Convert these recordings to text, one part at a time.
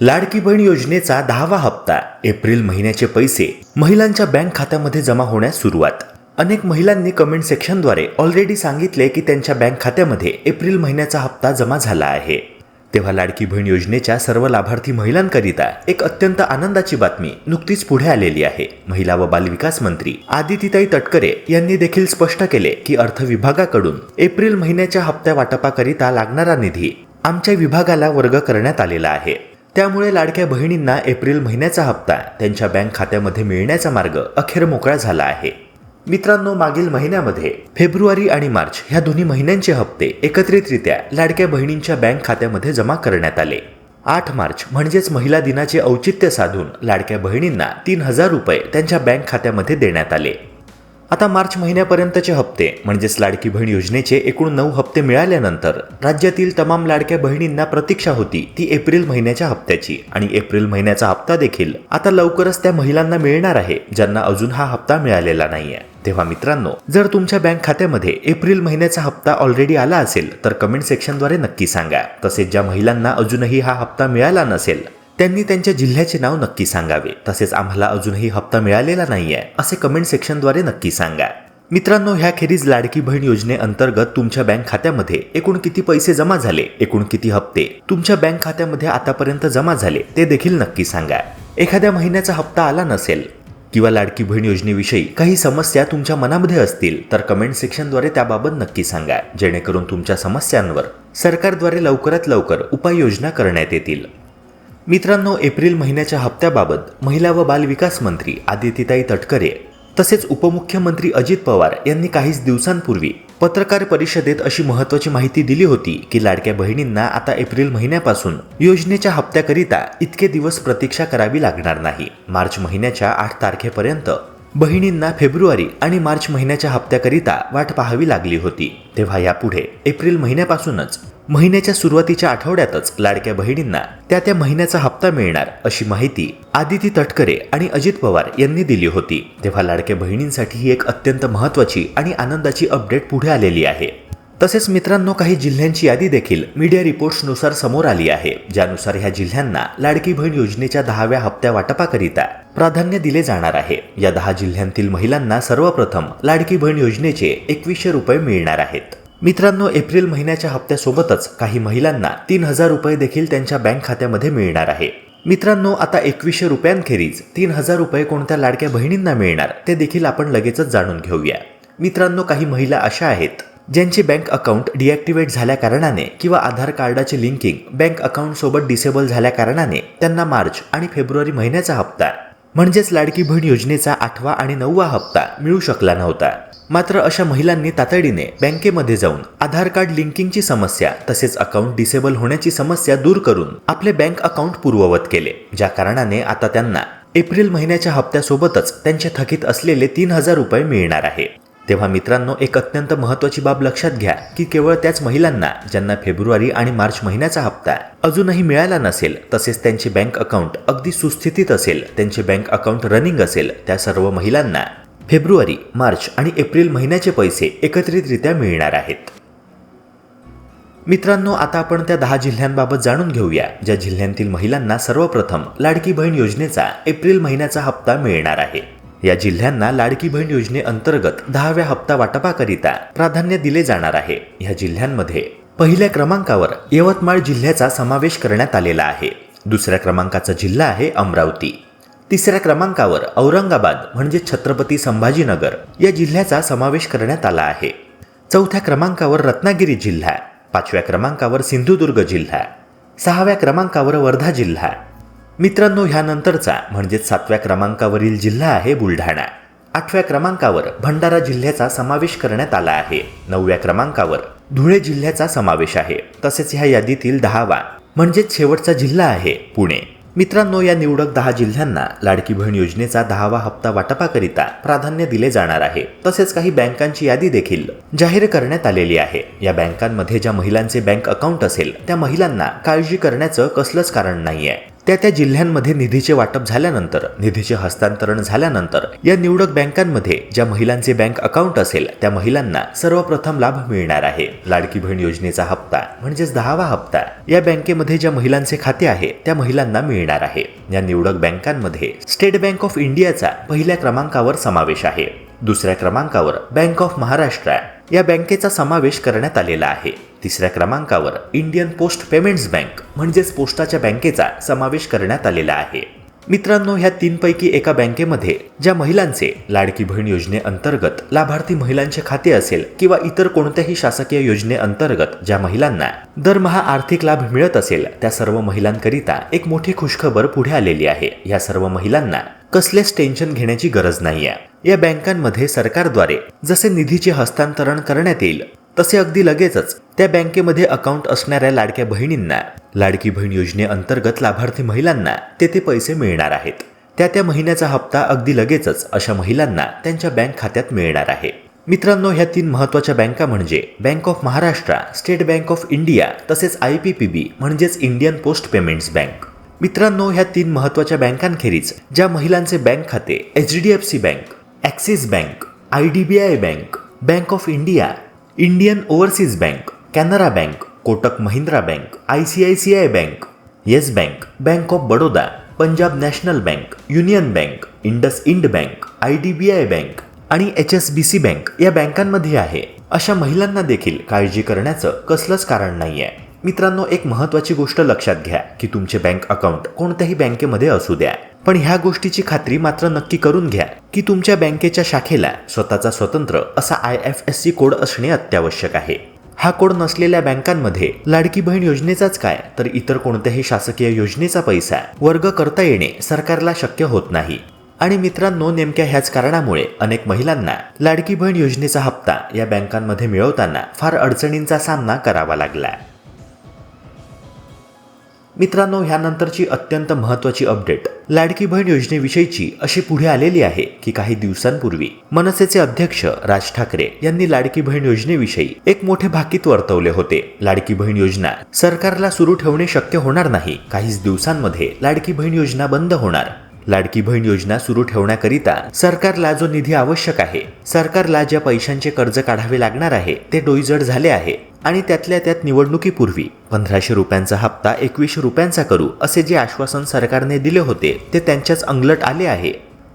लाडकी बहीण योजनेचा दहावा हप्ता एप्रिल महिन्याचे पैसे महिलांच्या बँक खात्यामध्ये जमा होण्यास सुरुवात. अनेक महिलांनी कमेंट सेक्शनद्वारे ऑलरेडी सांगितले की त्यांच्या बँक खात्यामध्ये एप्रिल महिन्याचा हप्ता जमा झाला आहे. तेव्हा लाडकी बहीण योजनेच्या सर्व लाभार्थी महिलांकरिता एक अत्यंत आनंदाची बातमी नुकतीच पुढे आलेली आहे. महिला व बालविकास मंत्री आदितीताई तटकरे यांनी देखील स्पष्ट केले की अर्थ विभागाकडून एप्रिल महिन्याच्या हप्त्या वाटपाकरिता लागणारा निधी आमच्या विभागाला वर्ग करण्यात आलेला आहे. त्यामुळे लाडक्या बहिणींना एप्रिल महिन्याचा हप्ता त्यांच्या बँक खात्यामध्ये मिळण्याचा मार्ग अखेर मोकळा झाला आहे. मित्रांनो मागील महिन्यामध्ये फेब्रुवारी आणि मार्च ह्या दोन्ही महिन्यांचे हप्ते एकत्रितरित्या लाडक्या बहिणींच्या बँक खात्यामध्ये जमा करण्यात आले. आठ मार्च म्हणजेच महिला दिनाचे औचित्य साधून लाडक्या बहिणींना तीन हजार रुपये त्यांच्या बँक खात्यामध्ये देण्यात आले. आता मार्च महिन्यापर्यंतचे हप्ते म्हणजेच लाडकी बहीण योजनेचे एकूण नऊ हप्ते मिळाल्यानंतर राज्यातील तमाम लाडक्या बहिणींना प्रतीक्षा होती ती एप्रिल महिन्याच्या हप्त्याची. आणि एप्रिल महिन्याचा हप्ता देखील आता लवकरच त्या महिलांना मिळणार आहे ज्यांना अजून हा हप्ता मिळालेला नाहीये. तेव्हा मित्रांनो जर तुमच्या बँक खात्यामध्ये एप्रिल महिन्याचा हप्ता ऑलरेडी आला असेल तर कमेंट सेक्शनद्वारे नक्की सांगा. तसेच ज्या महिलांना अजूनही हा हप्ता मिळाला नसेल त्यांनी त्यांच्या जिल्ह्याचे नाव नक्की सांगावे. तसेच आम्हाला अजूनही हप्ता मिळालेला नाहीये असे कमेंट सेक्शनद्वारे नक्की सांगा. मित्रांनो ह्याखेरीज लाडकी बहीण योजनेअंतर्गत तुमच्या बँक खात्यामध्ये एकूण किती पैसे जमा झाले? एकूण किती हप्ते? तुमच्या बँक खात्यामध्ये आतापर्यंत जमा झाले ते देखील नक्की सांगा. एखाद्या महिन्याचा हप्ता आला नसेल किंवा लाडकी बहीण योजनेविषयी काही समस्या तुमच्या मनामध्ये असतील तर कमेंट सेक्शनद्वारे त्याबाबत नक्की सांगा. जेणेकरून तुमच्या समस्यांवर सरकारद्वारे लवकरात लवकर उपाययोजना करण्यात येतील. मित्रांनो एप्रिल महिन्याच्या हप्त्याबाबत महिला व बालविकास मंत्री आदितीताई तटकरे तसेच उपमुख्यमंत्री अजित पवार यांनी काहीच दिवसांपूर्वी पत्रकार परिषदेत अशी महत्वाची माहिती दिली होती की लाडक्या बहिणींना आता एप्रिल महिन्यापासून योजनेच्या हप्त्याकरिता इतके दिवस प्रतीक्षा करावी लागणार नाही. मार्च महिन्याच्या आठ तारखेपर्यंत बहिणींना फेब्रुवारी आणि मार्च महिन्याच्या हप्त्याकरिता वाट पाहावी लागली होती. तेव्हा यापुढे एप्रिल महिन्यापासूनच महिन्याच्या सुरुवातीच्या आठवड्यातच लाडक्या बहिणींना त्या त्या महिन्याचा हप्ता मिळणार अशी माहिती आदिती तटकरे आणि अजित पवार यांनी दिली होती. तेव्हा लाडक्या बहिणींसाठी ही एक अत्यंत महत्वाची आणि आनंदाची अपडेट पुढे आलेली आहे. तसेच मित्रांनो काही जिल्ह्यांची यादी देखील मीडिया रिपोर्ट्सनुसार समोर आली आहे ज्यानुसार ह्या जिल्ह्यांना लाडकी बहीण योजनेच्या दहाव्या हप्त्या वाटपाकरिता प्राधान्य दिले जाणार आहे. या दहा जिल्ह्यांतील महिलांना सर्वप्रथम लाडकी बहीण योजनेचे एकवीसशे रुपये मिळणार आहेत. मित्रांनो एप्रिल महिन्याच्या हप्त्यासोबतच काही महिलांना तीन हजार रुपये देखील त्यांच्या बँक खात्यामध्ये मिळणार आहे. मित्रांनो आता एकवीसशे रुपयांखेरीज तीन हजार रुपये कोणत्या लाडक्या बहिणींना मिळणार ते देखील आपण लगेचच जाणून घेऊया. मित्रांनो काही महिला अशा आहेत. ज्यांचे बँक अकाउंट डिॲक्टिवेट झाल्याकारणाने किंवा आधार कार्डाचे लिंकिंग बँक अकाउंटसोबत डिसेबल झाल्याकारणाने त्यांना मार्च आणि फेब्रुवारी महिन्याचा हप्ता म्हणजेच लाडकी बहीण योजनेचा आठवा आणि नववा हप्ता मिळू शकला नव्हता. मात्र अशा महिलांनी तातडीने बँकेमध्ये जाऊन आधार कार्ड लिंकिंगची समस्या तसेच अकाउंट डिसेबल होण्याची समस्या दूर करून आपले बँक अकाउंट पूर्ववत केले ज्या कारणाने आता त्यांना एप्रिल महिन्याच्या हप्त्यासोबतच त्यांचे थकीत असलेले तीन हजार रुपये मिळणार आहे. तेव्हा मित्रांनो एक अत्यंत महत्वाची बाब लक्षात घ्या की केवळ त्याच महिलांना ज्यांना फेब्रुवारी आणि मार्च महिन्याचा हप्ता अजूनही मिळाला नसेल तसेच त्यांचे बँक अकाउंट अगदी सुस्थितीत असेल त्यांचे बँक अकाउंट रनिंग असेल त्या सर्व महिलांना फेब्रुवारी मार्च आणि एप्रिल महिन्याचे पैसे एकत्रितरित्या मिळणार आहेत. मित्रांनो आता आपण त्या दहा जिल्ह्यांबाबत जाणून घेऊया ज्या जिल्ह्यांतील महिलांना सर्वप्रथम लाडकी बहीण योजनेचा एप्रिल महिन्याचा हप्ता मिळणार आहे. या जिल्ह्यांना लाडकी बहीण योजनेअंतर्गत दहाव्या हप्ता वाटपाकरिता प्राधान्य दिले जाणार आहे. या जिल्ह्यांमध्ये पहिल्या क्रमांकावर यवतमाळ जिल्ह्याचा समावेश करण्यात आलेला आहे. दुसऱ्या क्रमांकाचा जिल्हा आहे अमरावती. तिसऱ्या क्रमांकावर औरंगाबाद म्हणजे छत्रपती संभाजीनगर या जिल्ह्याचा समावेश करण्यात आला आहे. चौथ्या क्रमांकावर रत्नागिरी जिल्हा पाचव्या क्रमांकावर सिंधुदुर्ग जिल्हा सहाव्या क्रमांकावर वर्धा जिल्हा मित्रांनो ह्यानंतरचा म्हणजेच सातव्या क्रमांकावरील जिल्हा आहे बुलढाणा. आठव्या क्रमांकावर भंडारा जिल्ह्याचा समावेश करण्यात आला आहे. नवव्या क्रमांकावर धुळे जिल्ह्याचा समावेश आहे. तसेच ह्या यादीतील दहावा म्हणजेच शेवटचा जिल्हा आहे पुणे. मित्रांनो या निवडक दहा जिल्ह्यांना लाडकी बहीण योजनेचा दहावा हप्ता वाटपाकरिता प्राधान्य दिले जाणार आहे. तसेच काही बँकांची यादी देखील जाहीर करण्यात आलेली आहे. या बँकांमध्ये ज्या महिलांचे बँक अकाउंट असेल त्या महिलांना काळजी करण्याचं कसलंच कारण नाहीये. त्या त्या जिल्ह्यांमध्ये निधीचे वाटप झाल्यानंतर निधीचे हस्तांतरण झाल्यानंतर या निवडक बँकांमध्ये ज्या महिलांचे बँक अकाउंट असेल त्या महिलांना सर्वप्रथम लाभ मिळणार आहे. लाडकी बहीण योजनेचा हप्ता म्हणजेच दहावा हप्ता या बँकेमध्ये ज्या महिलांचे खाते आहे त्या महिलांना मिळणार आहे. या निवडक बँकांमध्ये स्टेट बँक ऑफ इंडियाचा पहिल्या क्रमांकावर समावेश आहे. दुसऱ्या क्रमांकावर बँक ऑफ महाराष्ट्र या बँकेचा समावेश करण्यात आलेला आहे. तिसऱ्या क्रमांकावर इंडियन पोस्ट पेमेंट्स बँक म्हणजेच पोस्टाच्या बँकेचा समावेश करण्यात आलेला आहे. मित्रांनो ह्या तीनपैकी एका बँकेमध्ये ज्या महिलांचे लाडकी बहीण योजनेअंतर्गत लाभार्थी महिलांचे खाते असेल किंवा इतर कोणत्याही शासकीय योजनेअंतर्गत ज्या महिलांना दरमहा आर्थिक लाभ मिळत असेल त्या सर्व महिलांकरिता एक मोठी खुशखबर पुढे आलेली आहे. या सर्व महिलांना कसलेच टेन्शन घेण्याची गरज नाहीये. या बँकांमध्ये सरकारद्वारे जसे निधीचे हस्तांतरण करण्यात येईल तसे अगदी लगेचच त्या बँकेमध्ये अकाउंट असणाऱ्या लाडक्या बहिणींना लाडकी बहीण योजनेअंतर्गत लाभार्थी महिलांना तेथे पैसे मिळणार आहेत. त्या त्या महिन्याचा हप्ता अगदी लगेचच अशा महिलांना त्यांच्या बँक खात्यात मिळणार आहे. मित्रांनो ह्या तीन महत्त्वाच्या बँका म्हणजे bank of Maharashtra state bank of India तसेच आय पी पी बी म्हणजेच इंडियन पोस्ट पेमेंट्स बँक. मित्रांनो ह्या तीन महत्त्वाच्या बँकांखेरीज ज्या महिलांचे बँक खाते H D F C bank Axis bank I D B I bank bank of India Indian Overseas bank Canara bank Kotak Mahindra bank I C I C I bank yes bank bank of Baroda Punjab National bank Union bank IndusInd bank I D B I bank आणि H S B C bank या बँकांमध्ये आहे. अशा महिलांना देखील काळजी करण्याचं कसलंच कारण नाही आहे मित्रांनो एक महत्वाची गोष्ट लक्षात घ्या की तुमचे बँक अकाउंट कोणत्याही बँकेमध्ये असू द्या. पण ह्या गोष्टीची खात्री मात्र नक्की करून घ्या की तुमच्या बँकेच्या शाखेला स्वतःचा स्वतंत्र असा I F S C code असणे अत्यावश्यक आहे. हा कोड नसलेल्या बँकांमध्ये लाडकी बहीण योजनेचाच काय तर इतर कोणत्याही शासकीय योजनेचा पैसा वर्ग करता येणे सरकारला शक्य होत नाही. आणि मित्रांनो नेमक्या ह्याच कारणामुळे अनेक महिलांना लाडकी बहीण योजनेचा हप्ता या बँकांमध्ये मिळवताना फार अडचणींचा सामना करावा लागला. मित्रांनो ह्यानंतरची अत्यंत महत्वाची अपडेट. लाडकी बहीण योजनेविषयीची अशी पुढे आलेली आहे की काही दिवसांपूर्वी मनसेचे अध्यक्ष राज ठाकरे यांनी लाडकी बहीण योजनेविषयी एक मोठे भाकीत वर्तवले होते. लाडकी बहीण योजना सरकारला सुरू ठेवणे शक्य होणार नाही. काहीच दिवसांमध्ये लाडकी बहीण योजना बंद होणार. लाडकी बहीण योजना सुरू ठेवण्याकरिता सरकारला जो निधी आवश्यक आहे सरकारला ज्या पैशांचे कर्ज काढावे लागणार आहे ते डोईजड झाले आहे. आणि त्यातल्या त्यात निवडणुकीपूर्वी पंधराशे रुपयांचा हप्ता एकवीसशे रुपयांचा करू असे जे आश्वासन सरकारने दिले होते ते त्यांच्याच अंगलट आले आहे.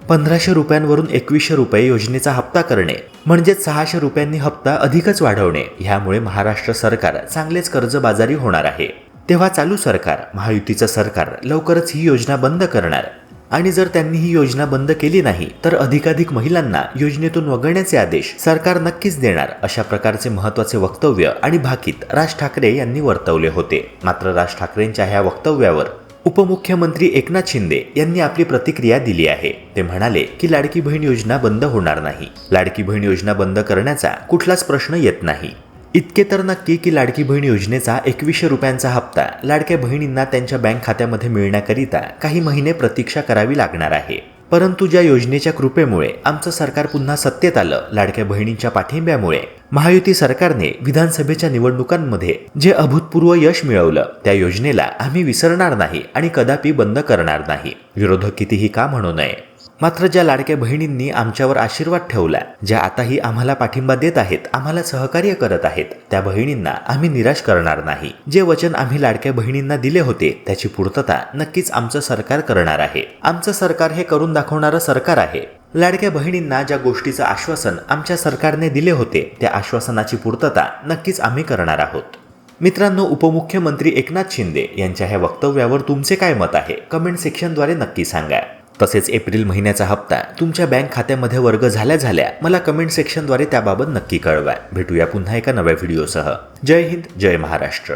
पंधराशे रुपयांवरून एकवीसशे रुपये योजनेचा हप्ता करणे म्हणजेच सहाशे रुपयांनी हप्ता अधिकच वाढवणे ह्यामुळे महाराष्ट्र सरकार चांगलेच कर्जबाजारी होणार आहे. तेव्हा चालू सरकार महायुतीचं सरकार लवकरच ही योजना बंद करणार. आणि जर त्यांनी ही योजना बंद केली नाही तर अधिकाधिक महिलांना योजनेतून वगळण्याचे आदेश सरकार नक्कीच देणार अशा प्रकारचे महत्त्वाचे वक्तव्य आणि भाकीत राज ठाकरे यांनी वर्तवले होते. मात्र राज ठाकरेंच्या ह्या वक्तव्यावर उपमुख्यमंत्री एकनाथ शिंदे यांनी आपली प्रतिक्रिया दिली आहे. ते म्हणाले की लाडकी बहीण योजना बंद होणार नाही. लाडकी बहीण योजना बंद करण्याचा कुठलाच प्रश्न येत नाही. इतके तर नक्की की लाडकी बहीण योजनेचा एकवीसशे रुपयांचा हप्ता लाडक्या बहिणींना त्यांच्या बँक खात्यामध्ये मिळण्याकरिता काही महिने प्रतीक्षा करावी लागणार आहे. परंतु ज्या योजनेच्या कृपेमुळे आमचं सरकार पुन्हा सत्तेत आलं लाडक्या बहिणींच्या पाठिंब्यामुळे महायुती सरकारने विधानसभेच्या निवडणुकांमध्ये जे अभूतपूर्व यश मिळवलं त्या योजनेला आम्ही विसरणार नाही आणि कदापि बंद करणार नाही. विरोधक कितीही का म्हणू नये. मात्र ज्या लाडक्या बहिणींनी आमच्यावर आशीर्वाद ठेवला ज्या आताही आम्हाला पाठिंबा देत आहेत आम्हाला सहकार्य करत आहेत त्या बहिणींना आम्ही निराश करणार नाही. जे वचन आम्ही लाडक्या बहिणींना दिले होते त्याची पूर्तता नक्कीच आमचं सरकार करणार आहे. आमचं सरकार हे करून दाखवणारं सरकार आहे. लाडक्या बहिणींना ज्या गोष्टीचं आश्वासन आमच्या सरकारने दिले होते त्या आश्वासनाची पूर्तता नक्कीच आम्ही करणार आहोत. मित्रांनो उपमुख्यमंत्री एकनाथ शिंदे यांच्या ह्या वक्तव्यावर तुमचे काय मत आहे? कमेंट सेक्शनद्वारे नक्की सांगा. तसेच एप्रिल महिन्याचा हप्ता. तुमच्या बँक खात्यामध्ये वर्ग झाल्या झाल्या मला कमेंट सेक्शनद्वारे त्याबाबत नक्की कळवा भेटूया पुन्हा एका नव्या व्हिडिओसह. जय हिंद जय महाराष्ट्र.